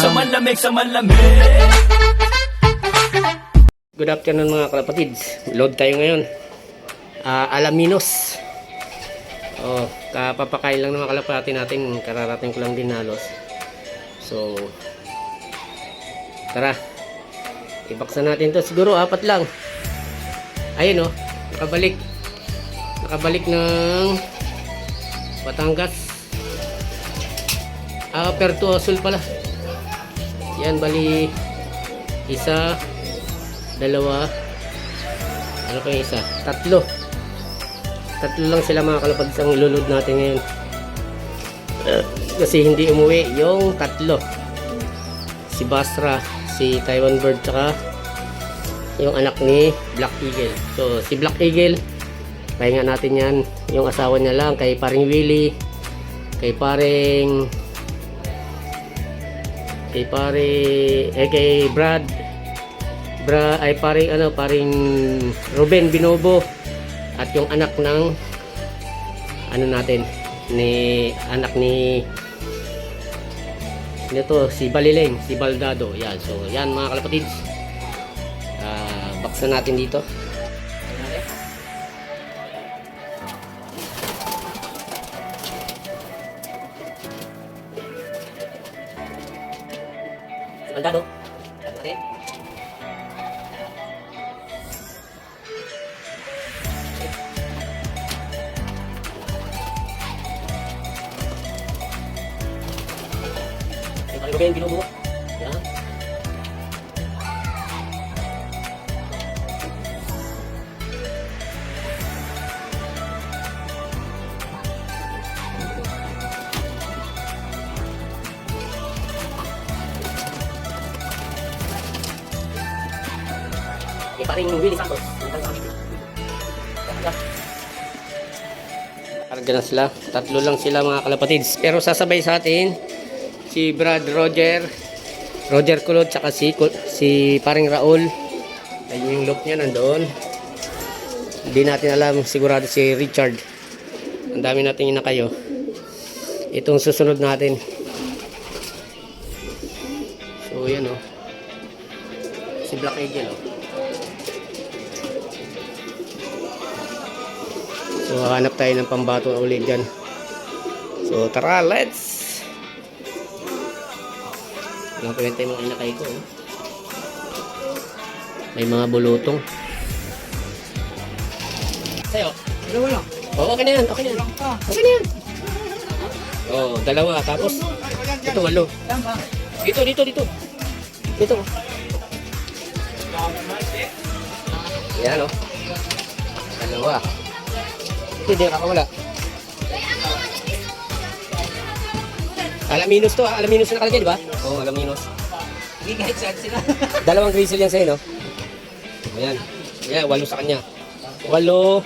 Sa malamig, sa malamig Good afternoon mga kalapatids. Load tayo ngayon. Ah, Alaminos. Oh, kapapakain lang ng mga kalapati natin. Kararating ko lang din halos. So, tara. Ibaksan natin to. Siguro apat lang. Ayun oh, nakabalik. Nakabalik ng Batangas. Ah, Pertuasul pala. Yan, bali isa, dalawa, ano yung isa? Tatlo. Tatlo lang sila mga kalapad ang ilulod natin ngayon. Kasi hindi umuwi yung tatlo. Si Basra, si Taiwan Bird, tsaka yung anak ni Black Eagle. So, si Black Eagle, pahinga natin yan. Yung asawa niya lang, kay paring Willie, kay paring kay pare eh kay Brad. Bra ay paring ano paring Ruben Binobo at yung anak ng ano natin ni anak ni nito si Balileng si Baldado. Yan so yan mga kalapatids. Uh, baksan natin dito Yung paling Ruben Binobo paring Willie Santos Karga na sila. Tatlo lang sila mga kalapatids. Pero sasabay sa atin si Brad Roger, Roger Kulot, tsaka si, si paring Raul. Ayun yung look niya nandoon. Hindi natin alam sigurado si Richard. Ang dami natin na kayo. Itong susunod natin. So yan o. Si Black Eagle o. So hanap tayo ng pambato ulit dyan. So tara, let's! Walang kwenta yung mga inakay ko. oh. May mga bulutong. Sa'yo? Dalawa lang. Oo, okay na yan. Okay na yan. Okay na yan. Oo, oh, dalawa. Tapos, ito, walo. Dito, dito, dito. Dito. Yan, oh. Dalawa. Hindi, nakakawala. Alaminos to, ah. Alaminos na nakalagay, di ba? Oo, oh, Alaminos. Hindi kahit saan sila. Dalawang grizzle yan sa'yo, no? Ayan. Ayan, walo sa kanya. Walo,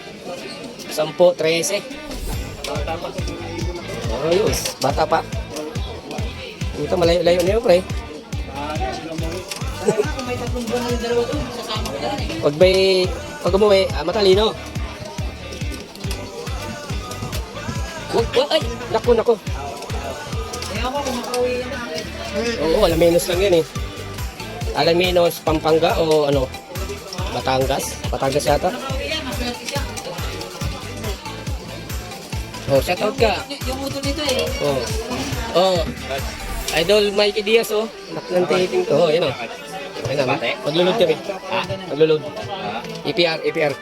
sampo, trese. Ayos, bata pa. Ito, malayo-layo na yun, pre. Pag may, pag umuwi, ah, matalino. Ay, naku, naku. Kaya ako kung makauwi yan na. Oo, Alaminos lang yan eh. Alaminos, Pampanga o ano? Batangas? Batangas yata? Oh, shout out ka. Yung uto nito eh. Oh. Oh. Idol Mikey Diaz oh. Dating to. Oh, yan oh. Ayun na, maglulod kami. Maglulod. EPR, EPR.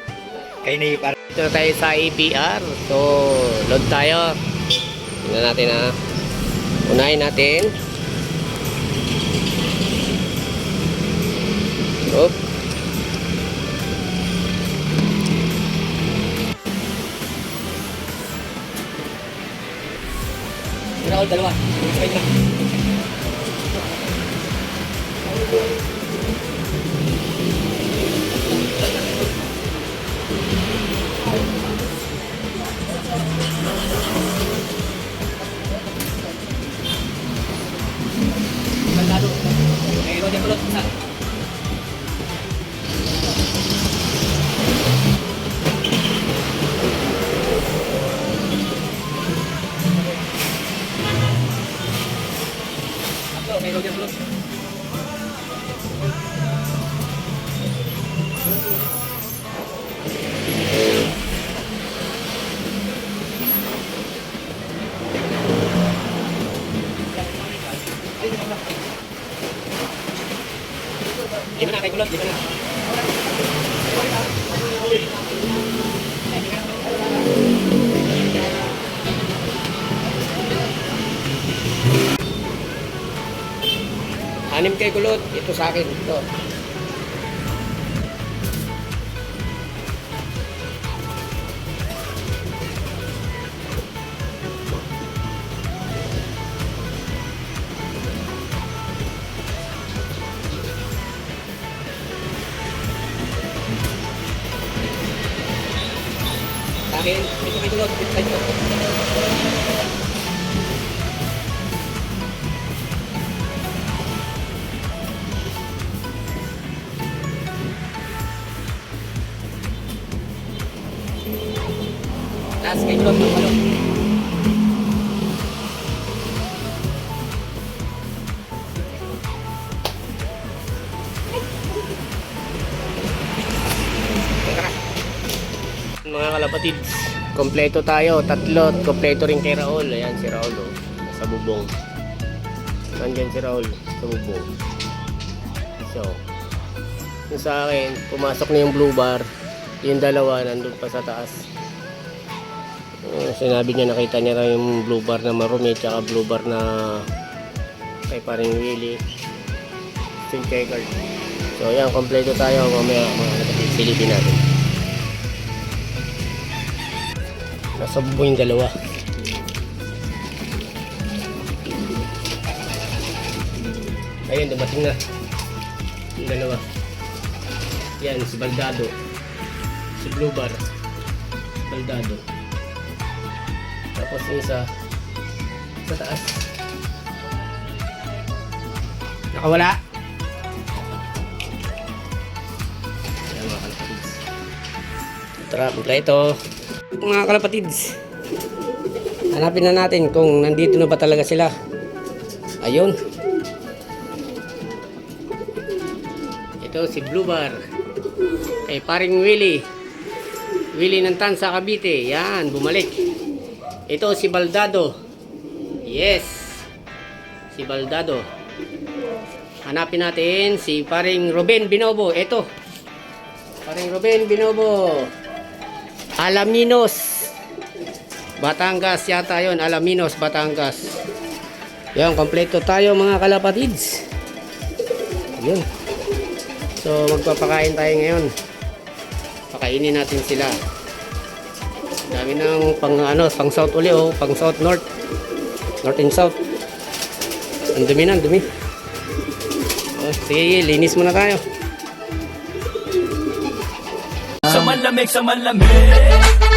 Kayo na yung Dito na tayo sa EPR. So, load tayo. Tingnan natin ha. Unahin natin. Oop. Raul, dalawa. Wait na. May Roger Kulot. Isa. Kulot. Lima na kay lima na. Anim kay kulot, ito sa akin, ito. Akin, ito kay kulot, ito kay kulot. Last kay kulot, ng Mga kalapatids, kompleto tayo, tatlo, at kompleto rin kay Raul. Ayan si Raul oh, sa bubong. Nandyan si Raul sa bubong. So, yung sa akin, pumasok na yung blue bar. Yung dalawa, nandun pa sa taas. Uh, sinabi niya nakita niya raw yung blue bar na marumi tsaka blue bar na kay paring Willie. Yung checkered. So, yan, kompleto tayo. Mamaya, mga kalapatids, silipin natin. Nasa bubo yung dalawa. Ayun, dumating na. Yung dalawa. Yan, si Baldado. Si Blue Bar. Baldado. Tapos yung isa sa taas. Nakawala. Yan mga kalapatids. Tara, ito mga kalapatids. Hanapin na natin kung nandito na ba talaga sila. Ayun. Ito si Blue Bar. Kay paring Willie. Willie ng Tansa Cavite. Yan bumalik. Ito si Baldado. Yes. Si Baldado. Hanapin natin si paring Ruben Binobo. Ito. Paring Ruben Binobo Alaminos. Batangas yata yon Alaminos, Batangas. Yan, kompleto tayo mga kalapatids. Yun. So, magpapakain tayo ngayon. Pakainin natin sila. Dami ng pang ano, pang south uli o pang south north. North and south. Ang dumi na, ang dumi. Oh, sige, linis muna tayo. Malamig, sa malamig